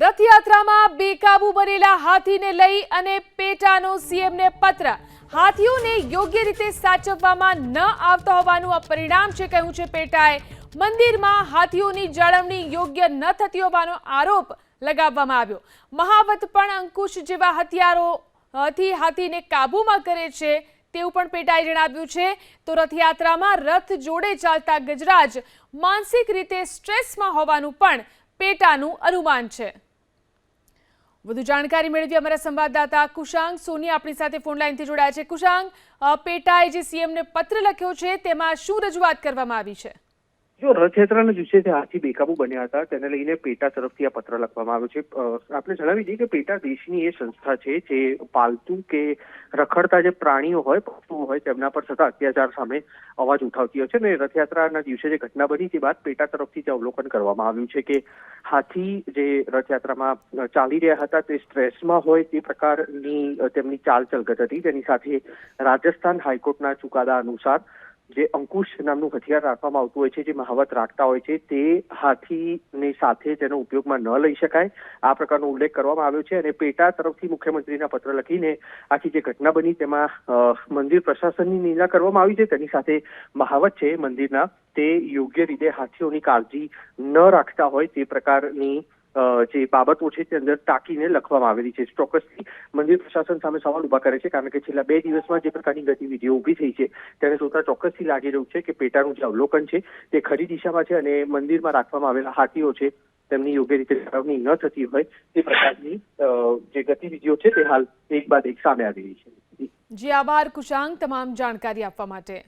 રથયાત્રામાં બેકાબુ બનેલા હાથીને લઈ અને પેટાનો સીએમને પત્ર. હાથીઓને યોગ્ય રીતે સાચવવામાં ન આવતા હોવાનું આ પરિણામ છે કહ્યું છે પેટાએ. મંદિરમાં હાથીઓની જાળવણી યોગ્ય ન થતી હોવાનો આરોપ લગાવવામાં આવ્યો. મહાવત પણ અંકુશ જેવા હથિયારોથી હાથીને કાબૂમાં કરે છે તેવું પણ પેટાએ જણાવ્યું છે. તો રથયાત્રામાં રથ જોડે ચાલતા ગજરાજ માનસિક રીતે સ્ટ્રેસમાં હોવાનું પણ પેટાનું અનુમાન છે. વધુ જાણકારી મેળવી અમારા સંવાદદાતા કુશાંગ સોની આપણી સાથે ફોન લાઈનથી જોડાયા છે. કુશાંગ પેટાએ જે સીએમને પત્ર લખ્યો છે, તેમાં શું રજૂઆત કરવામાં આવી છે? જો રથયાત્રાના દિવસે જે હાથી બેકાબુ બન્યા હતા, તેને લઈને પેટા તરફથી આ પત્ર લખવામાં આવ્યો છે. આપણે જણાવી દઈએ કે પેટા દેશની એ સંસ્થા છે જે પાલતુ કે રખડતા જે પ્રાણીઓ હોય, પશુઓ હોય, તેમના પર થતા અત્યાચાર સામે અવાજ ઉઠાવતી હોય છે અને રથયાત્રાના દિવસે જે ઘટના બની તે બાદ પેટા તરફથી જે અવલોકન કરવામાં આવ્યું છે કે હાથી જે રથયાત્રામાં ચાલી રહ્યા હતા, તે સ્ટ્રેસમાં હોય તે પ્રકારની તેમની ચાલચલગત હતી. તેની સાથે રાજસ્થાન હાઈકોર્ટના ચુકાદા અનુસાર જે અંકુશ નામનું હથિયાર રાખવામાં આવતું હોય છે, જે મહાવત રાખતા હોય છે, તે હાથીની સાથે તેનો ઉપયોગમાં ન લઈ શકાય. આ પ્રકારનો ઉલ્લેખ કરવામાં આવ્યો છે અને પેટા તરફથી મુખ્યમંત્રીના પત્ર લખીને આખી જે ઘટના બની તેમાં મંદિર પ્રશાસનની નિંદા કરવામાં આવી છે. તેની સાથે મહાવત છે મંદિરના. તે યોગ્ય રીતે હાથીઓની કાળજી ન રાખતા હોય તે પ્રકારની જે બાબતો છે તે અંદર ટાંકીને લખવામાં આવેલી છે. ચોક્કસથી મંદિર પ્રશાસન સામે સવાલ ઊભા કરે છે કારણ કે છેલ્લા બે દિવસમાં જે પ્રકારની ગતિવિધિઓ ઊભી થઈ છે તેને જોતા ચોક્કસથી લાગી રહ્યું છે કે પેટાનું જે અવલોકન છે તે ખરી દિશામાં છે અને મંદિરમાં રાખવામાં આવેલા હાથીઓ છે તેમની યોગ્ય રીતે જાળવણી ન થતી હોય તે પ્રકારની જે ગતિવિધિઓ છે તે હાલ એક બાદ એક સામે આવી રહી છે. જી આભાર, કુશાંગ, તમામ જાણકારી આપવા માટે.